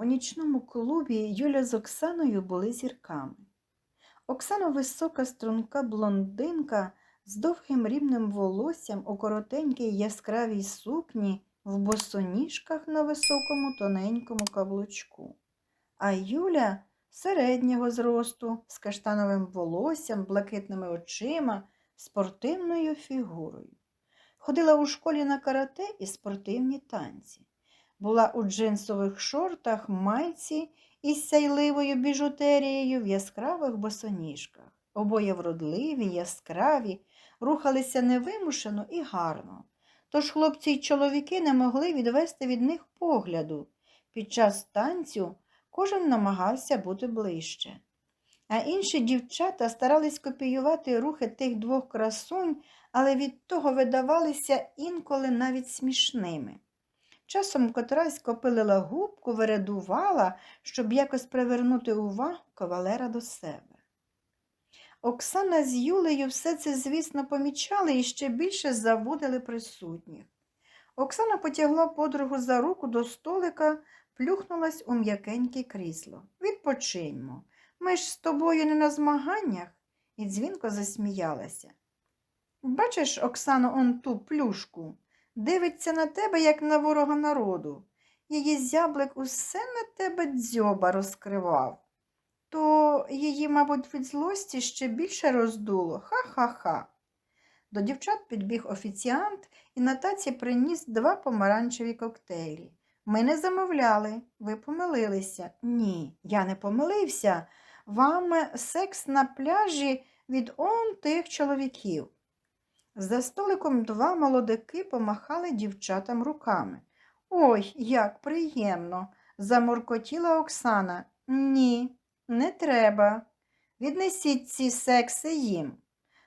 У нічному клубі Юля з Оксаною були зірками. Оксана висока, струнка блондинка з довгим рівним волоссям у коротенькій яскравій сукні в босоніжках на високому тоненькому каблучку. А Юля середнього зросту, з каштановим волоссям, блакитними очима, спортивною фігурою. Ходила у школі на карате і спортивні танці. Була у джинсових шортах, майці із сяйливою біжутерією в яскравих босоніжках. Обоє вродливі, яскраві, рухалися невимушено і гарно. Тож хлопці й чоловіки не могли відвести від них погляду. Під час танцю кожен намагався бути ближче. А інші дівчата старались копіювати рухи тих двох красунь, але від того видавалися інколи навіть смішними. Часом котрась копилила губку, вередувала, щоб якось привернути увагу кавалера до себе. Оксана з Юлею все це, звісно, помічали і ще більше заводили присутніх. Оксана потягла подругу за руку до столика, плюхнулась у м'якеньке крісло. Відпочиньмо. Ми ж з тобою не на змаганнях, і дзвінко засміялася. Бачиш, Оксано, он ту плюшку, дивиться на тебе, як на ворога народу. Її зяблик усе на тебе дзьоба розкривав. То її, мабуть, від злості ще більше роздуло. Ха-ха-ха. До дівчат підбіг офіціант і на таці приніс два помаранчеві коктейлі. Ми не замовляли, ви помилилися. Ні, я не помилився. Вам секс на пляжі від он тих чоловіків. За столиком два молодики помахали дівчатам руками. Ой, як приємно, заморкотіла Оксана. Ні, не треба. Віднесіть ці секси їм.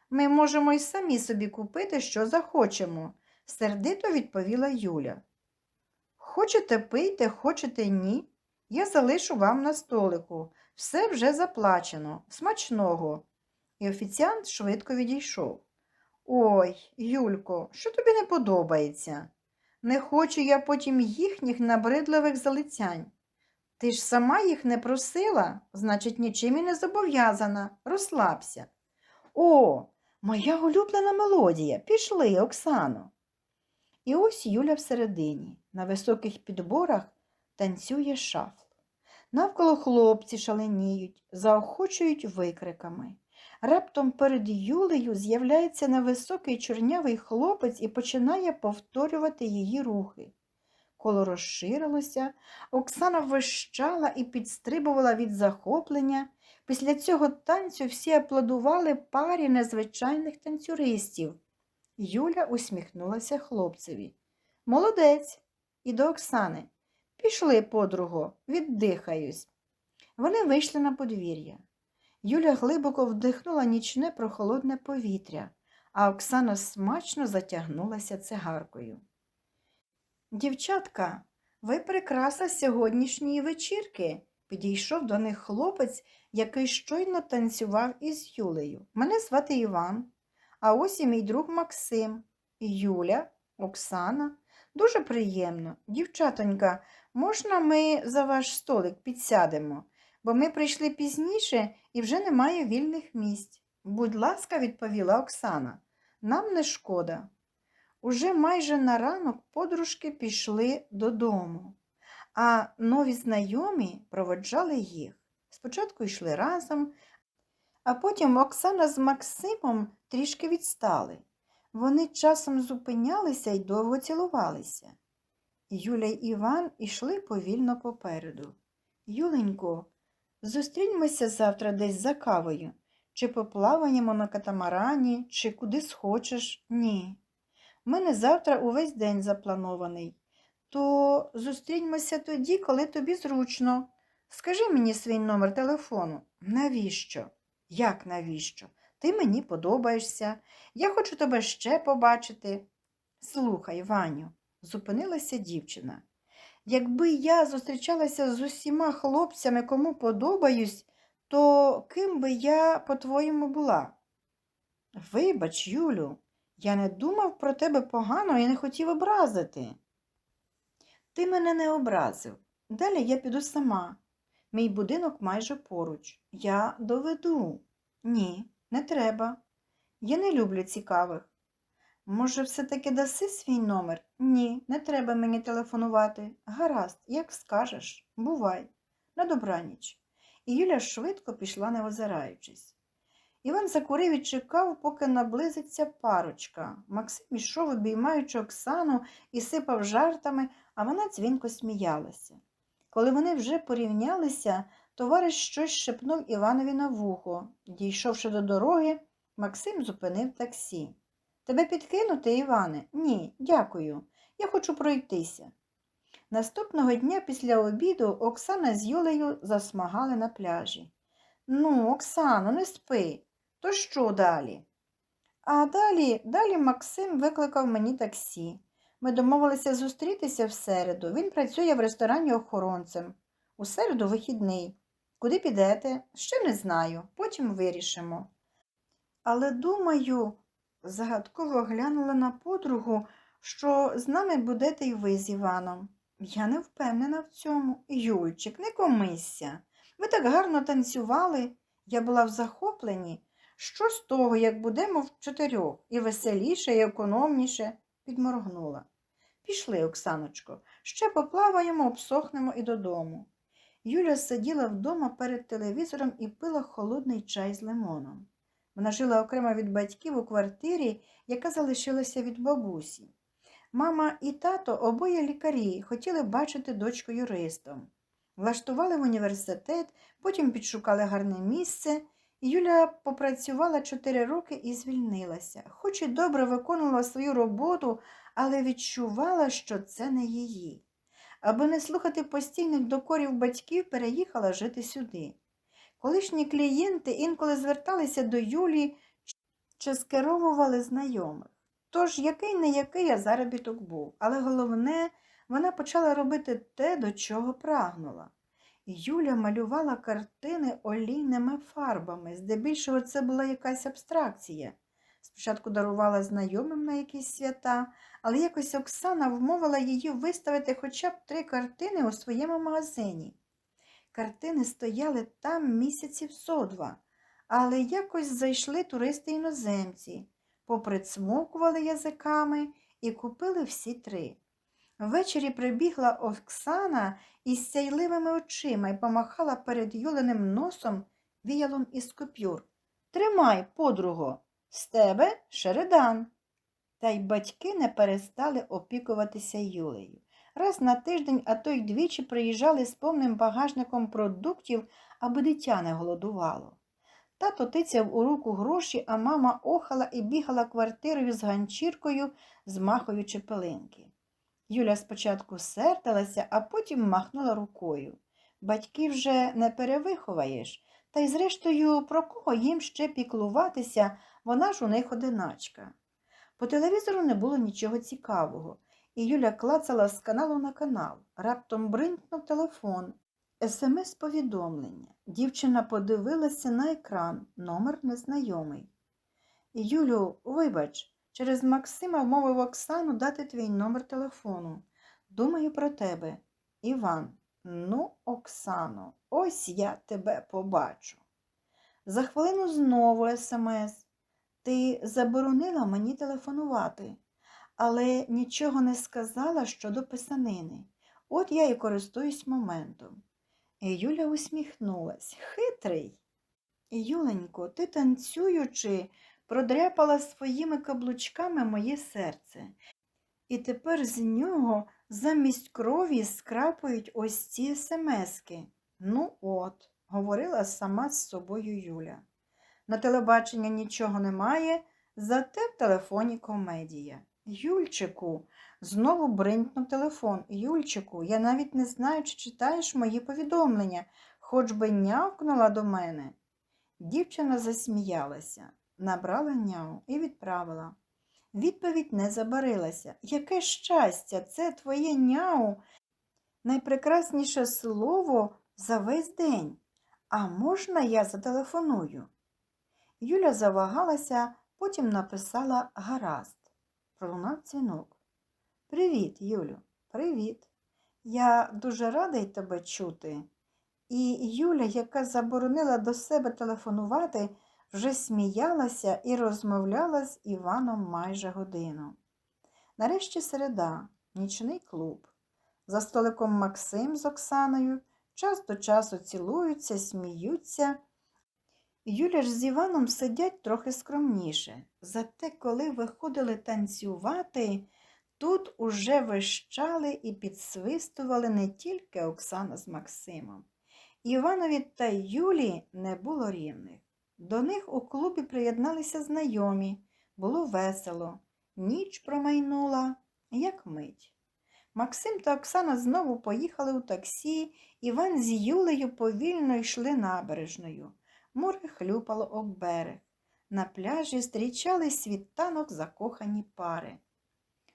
Ми можемо й самі собі купити, що захочемо, сердито відповіла Юля. Хочете пийте, хочете ні. Я залишу вам на столику. Все вже заплачено, смачного. І офіціант швидко відійшов. Ой, Юлько, що тобі не подобається? Не хочу я потім їхніх набридливих залицянь. Ти ж сама їх не просила, значить, нічим і не зобов'язана. Розслабся. О, моя улюблена мелодія. Пішли, Оксано. І ось Юля всередині, на високих підборах танцює шафл. Навколо хлопці шаленіють, заохочують викриками. Раптом перед Юлею з'являється невисокий чорнявий хлопець і починає повторювати її рухи. Коло розширилося, Оксана вищала і підстрибувала від захоплення. Після цього танцю всі аплодували парі незвичайних танцюристів. Юля усміхнулася хлопцеві. Молодець, і до Оксани. Пішли, подруго, віддихаюсь. Вони вийшли на подвір'я. Юля глибоко вдихнула нічне прохолодне повітря, а Оксана смачно затягнулася цигаркою. Дівчатка, ви прикраса сьогоднішньої вечірки, підійшов до них хлопець, який щойно танцював із Юлею. Мене звати Іван, а ось і мій друг Максим. Юля, Оксана. Дуже приємно. Дівчатонька, можна ми за ваш столик підсядемо, бо ми прийшли пізніше і вже немає вільних місць. Будь ласка, відповіла Оксана, нам не шкода. Уже майже на ранок подружки пішли додому, а нові знайомі проводжали їх. Спочатку йшли разом, а потім Оксана з Максимом трішки відстали. Вони часом зупинялися й довго цілувалися. Юля й Іван ішли повільно попереду. Юленько, зустріньмося завтра десь за кавою, чи поплаваємо на катамарані, чи куди схочеш. Ні. У мене завтра увесь день запланований. То зустріньмося тоді, коли тобі зручно. Скажи мені свій номер телефону. Навіщо? Як навіщо? Ти мені подобаєшся. Я хочу тебе ще побачити. Слухай, Ваню, зупинилася дівчина. Якби я зустрічалася з усіма хлопцями, кому подобаюсь, то ким би я, по-твоєму, була? Вибач, Юлю, я не думав про тебе погано і не хотів образити. Ти мене не образив. Далі я піду сама. Мій будинок майже поруч. Я доведу. Ні, не треба. Я не люблю цікавих. Може, все-таки даси свій номер? Ні, не треба мені телефонувати. Гаразд, як скажеш, бувай. На добраніч. І Юля швидко пішла, не озираючись. Іван закурив і чекав, поки наблизиться парочка. Максим ішов, обіймаючи Оксану, і сипав жартами, а вона дзвінко сміялася. Коли вони вже порівнялися, товариш щось шепнув Іванові на вухо. Дійшовши до дороги, Максим зупинив таксі. Тебе підкинути, Іване? Ні, дякую. Я хочу пройтися. Наступного дня після обіду Оксана з Юлею засмагали на пляжі. Ну, Оксано, не спи. То що далі? А далі, далі Максим викликав мені таксі. Ми домовилися зустрітися в середу. Він працює в ресторані охоронцем. У середу вихідний. Куди підете? Ще не знаю. Потім вирішимо. Але думаю, загадково глянула на подругу, що з нами будете й ви з Іваном. Я не впевнена в цьому. Юльчик, не комися. Ви так гарно танцювали. Я була в захопленні. Що з того, як будемо в чотирьох, і веселіше, і економніше, підморгнула. Пішли, Оксаночко, ще поплаваємо, обсохнемо і додому. Юля сиділа вдома перед телевізором і пила холодний чай з лимоном. Вона жила окремо від батьків у квартирі, яка залишилася від бабусі. Мама і тато обоє лікарі, хотіли бачити дочку юристом. Влаштували в університет, потім підшукали гарне місце. Юля попрацювала чотири роки і звільнилася. Хоч і добре виконувала свою роботу, але відчувала, що це не її. Аби не слухати постійних докорів батьків, переїхала жити сюди. Колишні клієнти інколи зверталися до Юлі чи скеровували знайомих. Тож який не який а заробіток був, але головне, вона почала робити те, до чого прагнула. Юля малювала картини олійними фарбами, здебільшого це була якась абстракція. Спочатку дарувала знайомим на якісь свята, але якось Оксана вмовила її виставити хоча б три картини у своєму магазині. Картини стояли там місяців зо два, але якось зайшли туристи іноземці, поприцмокували язиками і купили всі три. Ввечері прибігла Оксана із сяйливими очима і помахала перед Юленим носом віялом із купюр. Тримай, подруго, з тебе Шеридан. Та й батьки не перестали опікуватися Юлею. Раз на тиждень, а то й двічі приїжджали з повним багажником продуктів, аби дитя не голодувало. Тато тицяв у руку гроші, а мама охала і бігала квартирою з ганчіркою, змахуючи пилинки. Юля спочатку сердилася, а потім махнула рукою. Батьків вже не перевиховаєш, та й, зрештою, про кого їм ще піклуватися, вона ж у них одиначка. По телевізору не було нічого цікавого, і Юля клацала з каналу на канал. Раптом бринкнув телефон. СМС-повідомлення. Дівчина подивилася на екран, номер незнайомий. Юлю, вибач, через Максима вмовив Оксану дати твій номер телефону. Думаю про тебе. Іван. Ну, Оксано, ось я тебе побачу. За хвилину знову смс. Ти заборонила мені телефонувати, але нічого не сказала щодо писанини. От я і користуюсь моментом. І Юля усміхнулась. Хитрий. Юленько, ти танцюючи, продряпала своїми каблучками моє серце. І тепер з нього замість крові скрапають ось ці смски. Ну от, говорила сама з собою Юля. На телебаченні нічого немає, зате в телефоні комедія. Юльчику, знову бринькнув телефон. Юльчику, я навіть не знаю, чи читаєш мої повідомлення, хоч би нявкнула до мене. Дівчина засміялася, набрала няву і відправила. Відповідь не забарилася. Яке щастя, це твоє няу, найпрекрасніше слово за весь день. А можна я зателефоную? Юля завагалася, потім написала гаразд. Пролунав дзвінок. Привіт, Юлю, привіт. Я дуже радий тебе чути. І Юля, яка заборонила до себе телефонувати, вже сміялася і розмовляла з Іваном майже годину. Нарешті середа, нічний клуб. За столиком Максим з Оксаною час до часу цілуються, сміються. Юля ж з Іваном сидять трохи скромніше. Зате, коли виходили танцювати, тут уже вищали і підсвистували не тільки Оксана з Максимом. Іванові та Юлі не було рівних. До них у клубі приєдналися знайомі. Було весело. Ніч промайнула, як мить. Максим та Оксана знову поїхали у таксі, Іван з Юлею повільно йшли набережною. Море хлюпало об берег. На пляжі зустрічали світанок закохані пари.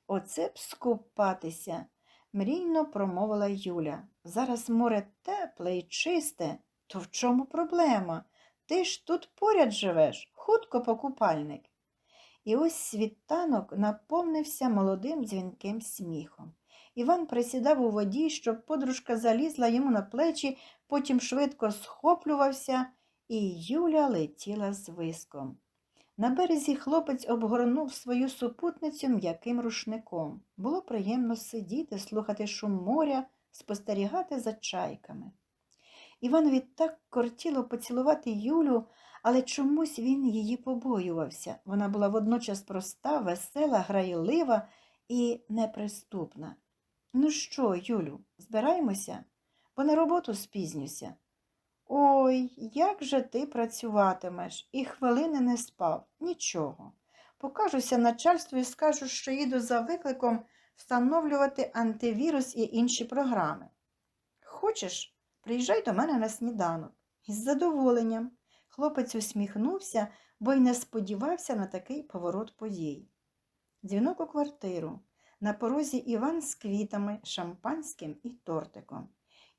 Оце б скупатися, мрійно промовила Юля. Зараз море тепле і чисте. То в чому проблема? Ти ж тут поряд живеш, хутко покупальник. І ось світанок наповнився молодим дзвінким сміхом. Іван присідав у воді, щоб подружка залізла йому на плечі, потім швидко схоплювався, і Юля летіла з виском. На березі хлопець обгорнув свою супутницю м'яким рушником. Було приємно сидіти, слухати шум моря, спостерігати за чайками. Іванові так кортіло поцілувати Юлю, але чомусь він її побоювався. Вона була водночас проста, весела, грайлива і неприступна. Ну що, Юлю, збираємося? Бо на роботу спізнюся. Ой, як же ти працюватимеш, і хвилини не спав, нічого. Покажуся начальству і скажу, що їду за викликом встановлювати антивірус і інші програми. Хочеш, приїжджай до мене на сніданок. Із задоволенням. Хлопець усміхнувся, бо й не сподівався на такий поворот подій. Дзвінок у квартиру. На порозі Іван з квітами, шампанським і тортиком.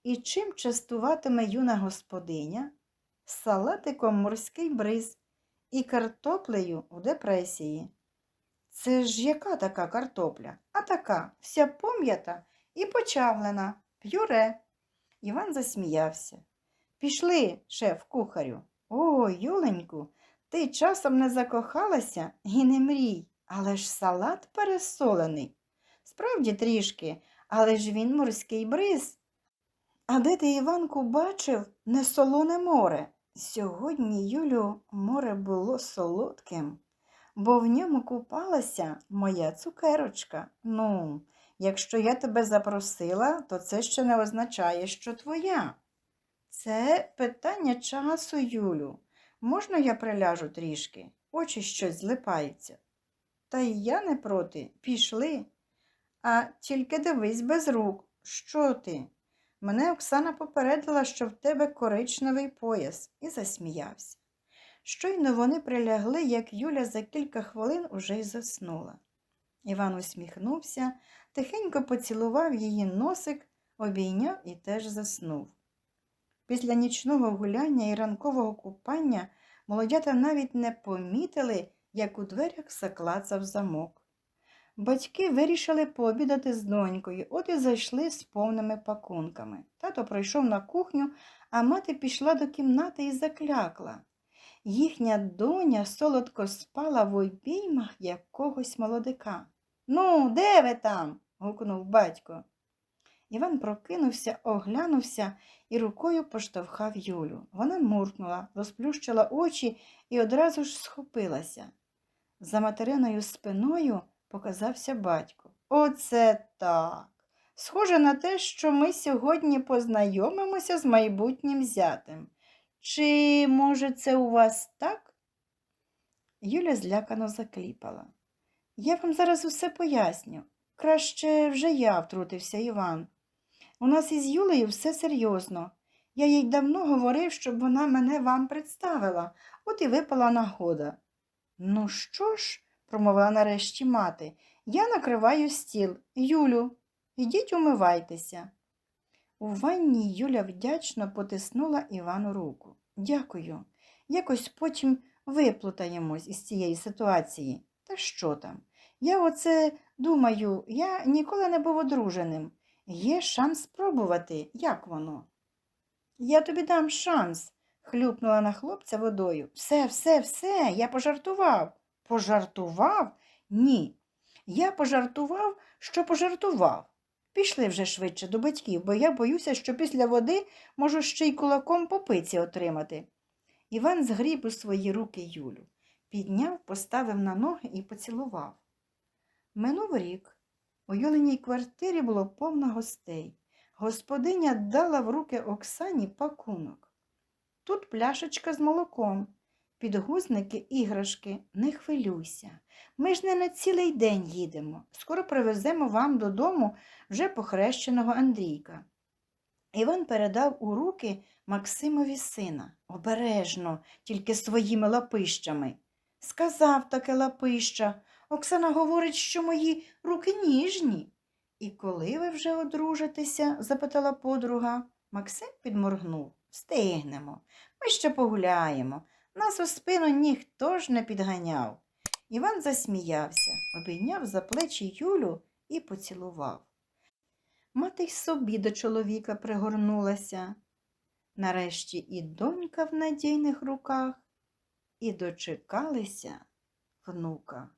І чим частуватиме юна господиня? Салатиком морський бриз і картоплею у депресії. Це ж яка така картопля? А така, вся пом'ята і почавлена, п'юре. Іван засміявся. Пішли, шеф, кухарю. О, Юленьку, ти часом не закохалася і не мрій, але ж салат пересолений. Справді трішки, але ж він морський бриз. А де ти, Іванку, бачив не солоне море? Сьогодні, Юлю, море було солодким, бо в ньому купалася моя цукерочка. Ну, якщо я тебе запросила, то це ще не означає, що твоя. Це питання часу, Юлю. Можна я приляжу трішки? Очі щось злипаються. Та й я не проти. Пішли. А тільки дивись без рук. Що ти? Мене Оксана попередила, що в тебе коричневий пояс, і засміявся. Щойно вони прилягли, як Юля за кілька хвилин уже й заснула. Іван усміхнувся, тихенько поцілував її носик, обійняв і теж заснув. Після нічного гуляння і ранкового купання молодята навіть не помітили, як у дверях заклацав замок. Батьки вирішили пообідати з донькою, от і зайшли з повними пакунками. Тато пройшов на кухню, а мати пішла до кімнати і заклякла. Їхня доня солодко спала в обіймах якогось молодика. Ну, де ви там? гукнув батько. Іван прокинувся, оглянувся і рукою поштовхав Юлю. Вона муркнула, розплющила очі і одразу ж схопилася. За материною спиною показався батько. Оце так. Схоже на те, що ми сьогодні познайомимося з майбутнім зятем. Чи, може, це у вас так? Юля злякано закліпала. Я вам зараз усе поясню. Краще вже я, втрутився Іван. У нас із Юлею все серйозно. Я їй давно говорив, щоб вона мене вам представила, от і випала нагода. Ну що ж, промовила нарешті мати, я накриваю стіл. Юлю, ідіть умивайтеся. У ванні Юля вдячно потиснула Івану руку. Дякую. Якось потім виплутаємось із цієї ситуації. Та що там? Я оце думаю, я ніколи не був одруженим. Є шанс спробувати, як воно. Я тобі дам шанс, хлюпнула на хлопця водою. Все, все, все, я пожартував. Пожартував? Ні. Я пожартував, що пожартував. Пішли вже швидше до батьків, бо я боюся, що після води можу ще й кулаком по пиці отримати. Іван згріб у свої руки Юлю, підняв, поставив на ноги і поцілував. Минув рік. У Юлиній квартирі було повно гостей. Господиня дала в руки Оксані пакунок. Тут пляшечка з молоком, підгузники, іграшки, не хвилюйся. Ми ж не на цілий день їдемо. Скоро привеземо вам додому вже похрещеного Андрійка. Іван передав у руки Максимові сина. Обережно, тільки своїми лапищами. Сказав таке лапища. Оксана говорить, що мої руки ніжні. І коли ви вже одружитеся? запитала подруга. Максим підморгнув. Встигнемо. Ми ще погуляємо. Нас у спину ніхто ж не підганяв. Іван засміявся, обійняв за плечі Юлю і поцілував. Мати й собі до чоловіка пригорнулася. Нарешті і донька в надійних руках, і дочекалися внука.